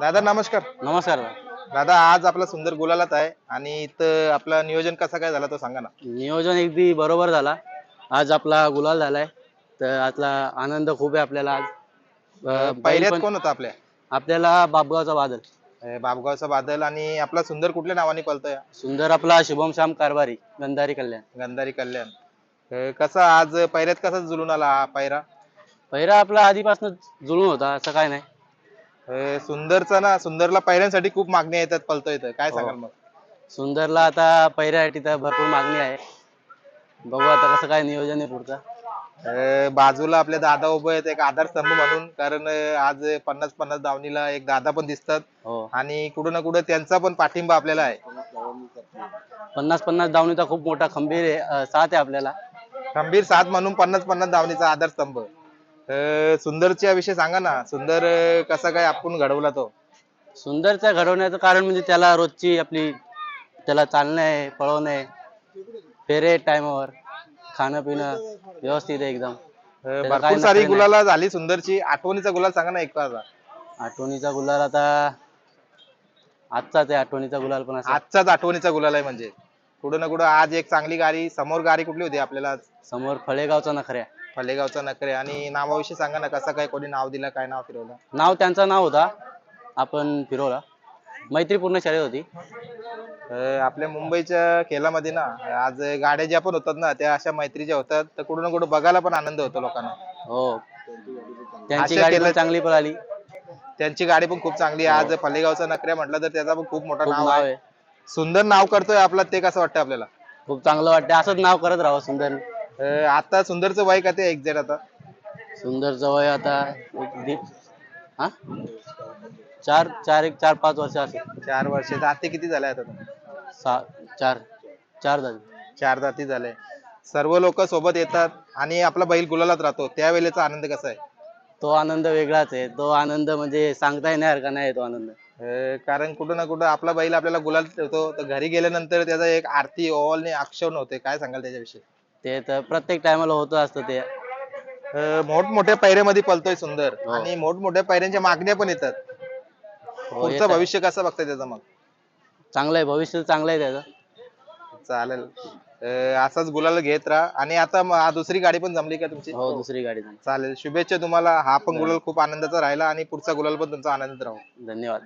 दादा नमस्कार. नमस्कार. दादा आज आपला सुंदर गुलालात आहे आणि इथं आपलं नियोजन कसं काय झालं तो सांगा ना. नियोजन अगदी बरोबर झाला. आज आपला गुलाल झालाय. तर आतला आनंद खूप आहे आपल्याला आज. अं, पहिल्यात पण- कोण होता आपल्या? आपल्याला बापगावचा बादल. अं, बाबगावचा बादल आणि आपला सुंदर कुठल्या नावाने पळतोय? सुंदर आपला शुभम श्याम कारभारी गंधारी कल्याण. गंधारी कल्याण. अं, कसा आज पहिल्यात कसा जुलून आला हा पायरा पहिला आपला आधीपासून जुळून होता असं काय नाही. अं, सुंदरचा ना सुंदरला पहिऱ्यांसाठी खूप मागणी येतात पळतो इथं काय सांगाल मग? सुंदरला आता पहिऱ्यासाठी तर भरपूर मागणी आहे. बघू आता कसं काय नियोजन आहे पुढचं. अं, बाजूला आपले दादा उभे आहेत एक आधारस्तंभ म्हणून. कारण अं, आज पन्नास पन्नास दावणीला एक दादा पण दिसतात. हो. आणि कुठं ना कुठं त्यांचा पण पाठिंबा आपल्याला आहे. पन्नास पन्नास धावणीचा खूप मोठा खंबीर आहे अं, साथ आहे आपल्याला. खंबीर साथ म्हणून पन्नास पन्नास धावणीचा आधारस्तंभ सुंदरच्या विषयी सांगा ना. सुंदर कसा काय आपण घडवला तो? सुंदरचा घडवण्याचं कारण म्हणजे त्याला रोजची आपली त्याला चालणं आहे पळवणं आहे. फेरे टायमावर. खाणं पिणं व्यवस्थित आहे एकदम. अं, भरपूर सारी नखरे नाही. गुलाला झाली सुंदरची. आठवणीचा गुलाल सांगा ना एक आता आठवणीचा गुलाल आता आजचाच आहे आठवणीचा गुलाल पण असा. आजचाच आठवणीचा गुलाल आहे म्हणजे. कुठं ना कुठं आज एक चांगली गाडी समोर गाडी कुठली होती आपल्याला आज? समोर फळेगावचा नखऱ्या. फलेगावचा नकरे आणि नावाविषयी सांगा ना कसं काय कोणी नाव दिलं काय नाव फिरवलं? नाव त्यांचं नाव होता. आपण फिरवला. मैत्रीपूर्ण शर्यत होती. अं, आपल्या मुंबईच्या खेळामध्ये ना आज गाड्या ज्या पण होतात ना त्या अशा मैत्रीच्या होतात तर कुठं ना कुठं बघायला पण आनंद होतो लोकांना. हो. त्यांची गाडी पण केलं- चांगली पळाली. त्यांची गाडी पण खूप चांगली आहे. आज फलेगावचा नकऱ्या म्हटलं तर त्याचा पण खूप मोठा नाव नाव आहे. आहे. सुंदर नाव करतोय आपला ते कसं वाटतं आपल्याला? खूप चांगलं वाटतं असंच नाव करत राहावं सुंदर. अं, आता सुंदरचं वय का ते एक्झॅक्ट आता? सुंदरचं वय आता एक दीड हा? चार चार एक चार पाच वर्ष असेल. चार वर्षाचा आता किती झाले आता? सहा चार चार झाले. चार जाती झाले. सर्व लोक सोबत येतात आणि आपला बैल गुलालात राहतो. त्यावेळेचा आनंद कसा आहे? तो आनंद वेगळाच आहे. तो आनंद म्हणजे सांगता येण्यासारखा नाही तो आनंद. अं, कारण कुठं ना कुठं आपला बैल आपल्याला गुलाल ठेवतो. तर घरी गेल्यानंतर त्याचा एक आरती ओवाळणे अक्षण होते. काय सांगाल त्याच्याविषयी? ते तर प्रत्येक टायमाला होत असतं ते. अं, मोठमोठ्या पायऱ्यामध्ये पलतोय सुंदर. हो. आणि मोठमोठ्या पायऱ्यांच्या मागण्या पण येतात. हो, पुढचं येतं. भविष्य कसं बघताय त्याचं मग? चांगलं आहे भविष्य चांगलं आहे त्याचं. चालेल. अं, असाच गुलाल घेत राहा. आणि आता म- आ- दुसरी गाडी पण जमली का तुमची? हो दुसरी गाडी. चालेल. शुभेच्छा तुम्हाला. हा पण गुलाल खूप आनंदाचा राहिला आणि पुढचा गुलाल पण तुमचा आनंदात राहू. धन्यवाद.